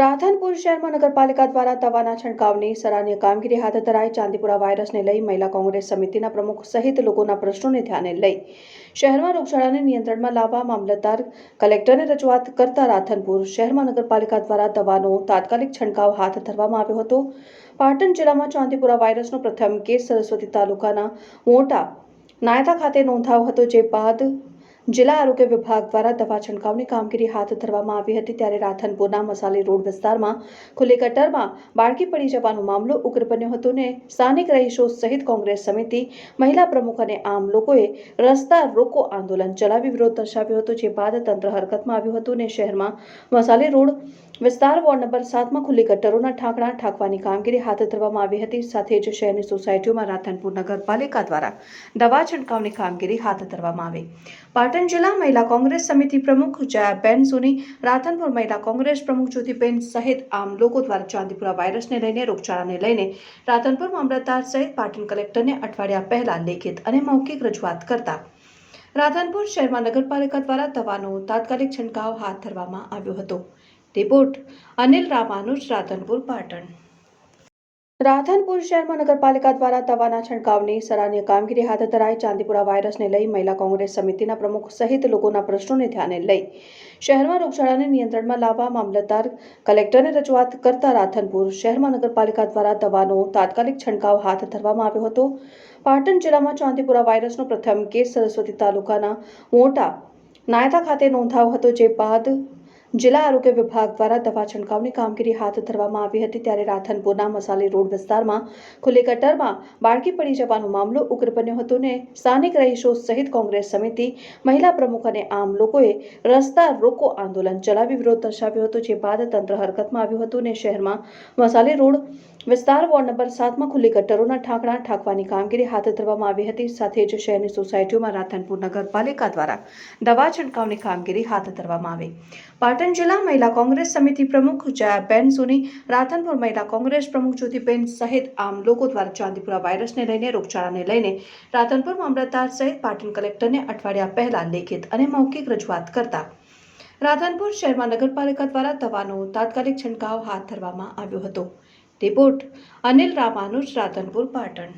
રાધનપુર શહેરમાં નગરપાલિકા દ્વારા દવાના છંટકાવની સરાહનીય કામગીરી હાથ ધરાઈ ચાંદીપુરા વાયરસને લઈ મહિલા કોંગ્રેસ સમિતિના પ્રમુખ સહિત લોકોના પ્રશ્નોને ધ્યાને લઈ શહેરમાં રોગચાળાને નિયંત્રણમાં લાવવા મામલતદાર કલેક્ટરને રજૂઆત કરતા રાધનપુર શહેરમાં નગરપાલિકા દ્વારા દવાનો તાત્કાલિક છંટકાવ હાથ ધરવામાં આવ્યો હતો. પાટણ જિલ્લામાં ચાંદીપુરા વાયરસનો પ્રથમ કેસ સરસ્વતી તાલુકાના મોટા નાયતા ખાતે નોંધાયો હતો, જે બાદ જિલ્લા આરોગ્ય વિભાગ દ્વારા દવા છંટકાવની કામગીરી હાથ ધરવામાં આવી હતી ત્યારે રાધનપુરના મસાલી રોડ વિસ્તારમાં ખુલ્લી ગટરમાં બાળકી પડી જવાનો મામલો ઉગ્ર બન્યો હતો ને સ્થાનિક રહીશો સહિત કોંગ્રેસ સમિતિ, મહિલા પ્રમુખ અને આમ લોકોએ રસ્તા રોકો આંદોલન ચલાવી વિરોધ દર્શાવ્યો હતો, જે બાદ તંત્ર હરકતમાં આવ્યું હતું ને શહેરમાં મસાલી રોડ વિસ્તાર વોર્ડ નંબર સાતમાં ખુલ્લી ગટરોના ઠાંકણા ઠાંકવાની કામગીરી હાથ ધરવામાં આવી હતી. સાથે જ શહેરની સોસાયટીઓમાં રાધનપુર નગરપાલિકા દ્વારા દવા છંટકાવની કામગીરી હાથ ધરવામાં આવી. પાટણ જિલ્લા મહિલા કોંગ્રેસ સમિતિ પ્રમુખ જયાબેન સોની, રાધનપુર મહિલા કોંગ્રેસ પ્રમુખ જ્યોતિબેન સહિત આમ લોકો દ્વારા ચાંદીપુરા વાયરસને લઈને, રોગચાળાને લઈને રાધનપુર મામલતદાર સહિત પાટણ કલેક્ટરને અઠવાડિયા પહેલા લેખિત અને મૌખિક રજૂઆત કરતા રાધનપુર શહેરમાં નગરપાલિકા દ્વારા દવાનો તાત્કાલિક છંટકાવ હાથ ધરવામાં આવ્યો હતો. રિપોર્ટ. અનિલ રામાનુજ રાધનપુર પાટણ. રાધનપુર શહેરમાં નગરપાલિકા દ્વારા દવાના છંટકાવની સરાહનીય કામગીરી હાથ ધરાઈ ચાંદીપુરા વાયરસને લઈ મહિલા કોંગ્રેસ સમિતિના પ્રમુખ સહિત લોકોના પ્રશ્નોને ધ્યાને લઈ શહેરમાં રોગચાળાને નિયંત્રણમાં લાવવા મામલતદાર કલેક્ટરને રજૂઆત કરતા રાધનપુર શહેરમાં નગરપાલિકા દ્વારા દવાનો તાત્કાલિક છંટકાવ હાથ ધરવામાં આવ્યો હતો. પાટણ જિલ્લામાં ચાંદીપુરા વાયરસનો પ્રથમ કેસ સરસ્વતી તાલુકાના મોટા નાયતા ખાતે નોંધાયો હતો, જે બાદ જિલ્લા આરોગ્ય વિભાગ દ્વારા દવા છંટકાવની કામગીરી હાથ ધરવામાં આવી હતી ત્યારે રાધનપુરના મસાલી રોડ વિસ્તારમાં ખુલ્લી ગટરમાં બાળકી પડી જવાનો મામલો ઉગ્ર બન્યો હતો ને સ્થાનિક રહીશો સહિત કોંગ્રેસ સમિતિ, મહિલા પ્રમુખ અને આમ લોકોએ રસ્તા રોકો આંદોલન ચલાવી વિરોધ દર્શાવ્યો હતો, જે બાદ તંત્ર હરકતમાં આવ્યું હતું ને શહેરમાં મસાલી રોડ વિસ્તાર વોર્ડ નંબર સાતમાં ખુલ્લી ગટરોના ઢાંકણા ઠાંકવાની કામગીરી હાથ ધરવામાં આવી હતી. સાથે જ શહેરની સોસાયટીઓમાં રાધનપુર નગરપાલિકા દ્વારા દવા છંટકાવની કામગીરી હાથ ધરવામાં આવી. પાટણ જિલ્લા મહિલા કોંગ્રેસ સમિતિ પ્રમુખ જયાબેન સોની, રાધનપુર મહિલા કોંગ્રેસ પ્રમુખ જ્યોતિબેન સહિત આમ લોકો દ્વારા ચાંદીપુરા વાયરસને લઈને રોગચાળાને લઈને રાધનપુર મામલતદાર સહિત પાટણ કલેક્ટરને અઠવાડિયા પહેલા લેખિત અને મૌખિક રજૂઆત કરતા રાધનપુર શહેરમાં નગરપાલિકા દ્વારા દવાનો તાત્કાલિક છંટકાવ હાથ ધરવામાં આવ્યો હતો. રિપોર્ટ અનિલ રામાનુજ, રાધનપુર, પાટણ.